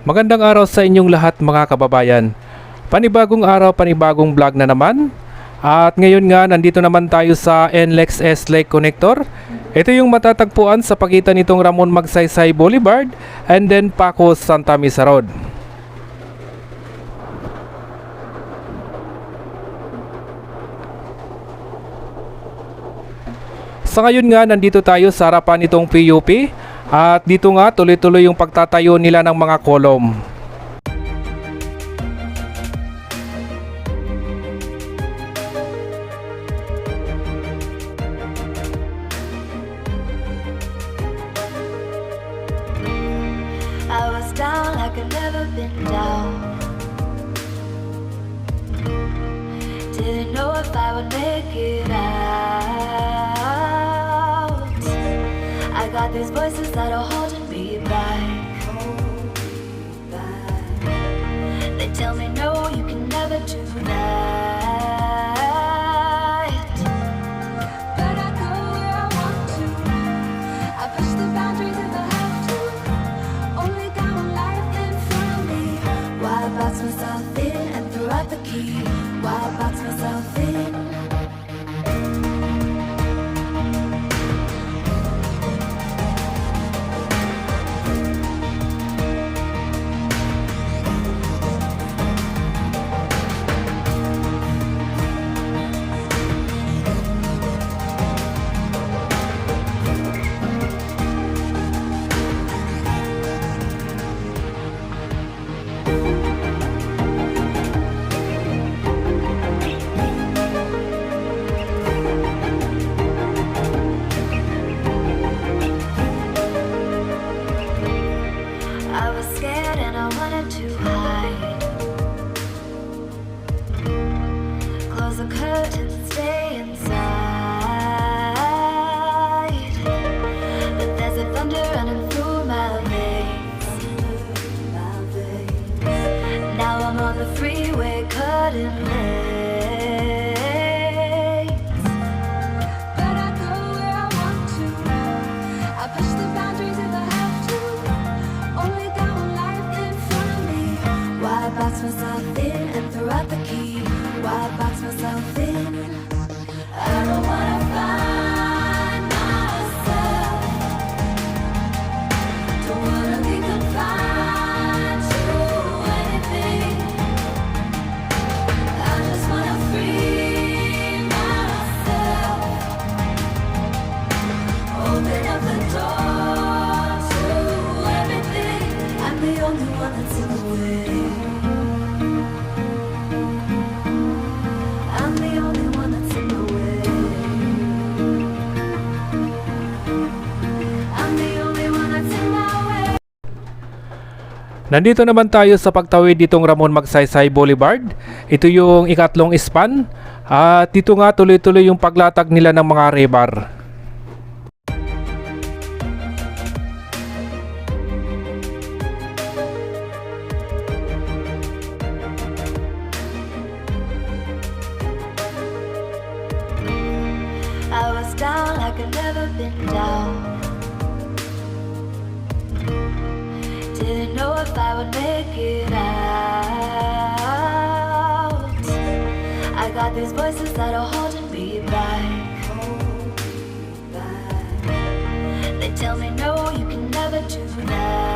Magandang araw sa inyong lahat mga kababayan. Panibagong araw, panibagong vlog na naman. At ngayon nga, nandito naman tayo sa NLEX S Lake Connector. Ito yung matatagpuan sa pagitan nitong Ramon Magsaysay Boulevard and then Paco Santa Misa Road. Sa ngayon nga, nandito tayo sa harapan nitong PUP at dito nga tuloy-tuloy yung pagtatayo nila ng mga kolom. I was down like I've never been down. Didn't know if I would make it These voices that are holding me back. They tell me no, you can never do that. But I go where I want to. I push the boundaries if I have to. Only got one life in front of me. Why box myself started Nandito naman tayo sa pagtawid ditong Ramon Magsaysay Boulevard. Ito yung ikatlong span. At dito nga tuloy-tuloy yung paglatag nila ng mga rebar. I was down like I've never been down. It out. I got these voices that are holding me back. They tell me no, you can never do that.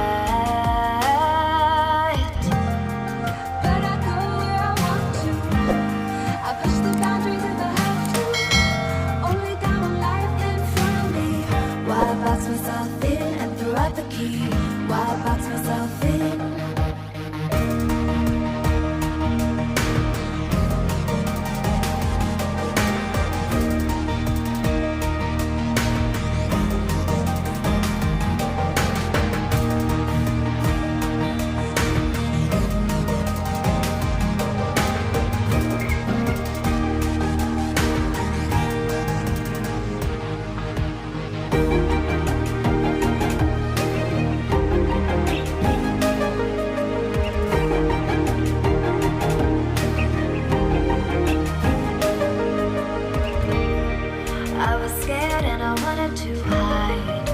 scared and I wanted to hide.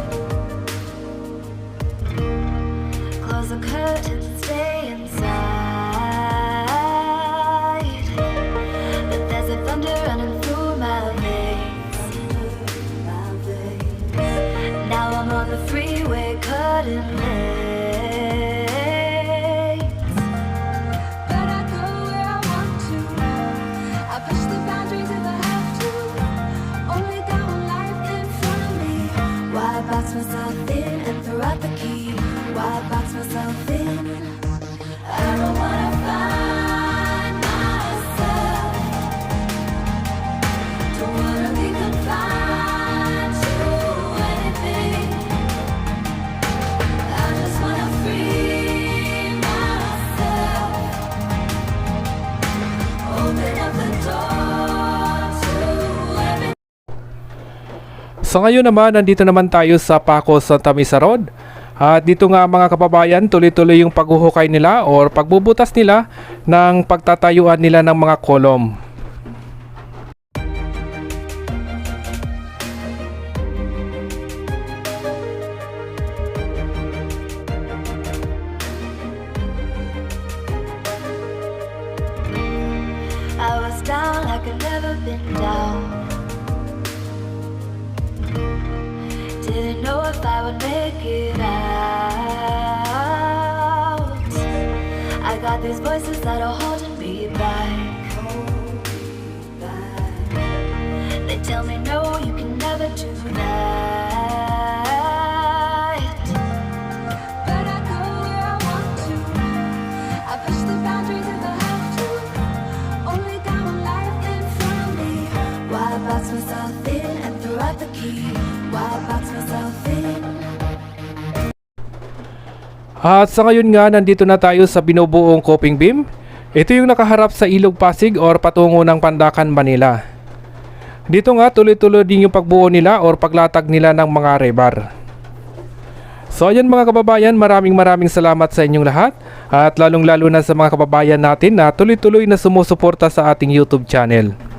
Close the curtain. So ngayon naman, nandito naman tayo sa Paco Santa Misa Road. At dito nga mga kababayan, tuloy-tuloy yung paghuhukay nila or pagbubutas nila ng pagtatayuan nila ng mga kolom. I was down like I've never been down. It out. I got these voices that are holding me back. They tell me no, you can never do that. At sa ngayon nga, nandito na tayo sa binubuong coping beam. Ito yung nakaharap sa Ilog Pasig or patungo ng Pandakan, Manila. Dito nga, tuloy-tuloy din yung pagbuo nila or paglatag nila ng mga rebar. So ayan mga kababayan, maraming maraming salamat sa inyong lahat at lalong lalo na sa mga kababayan natin na tuloy-tuloy na sumusuporta sa ating YouTube channel.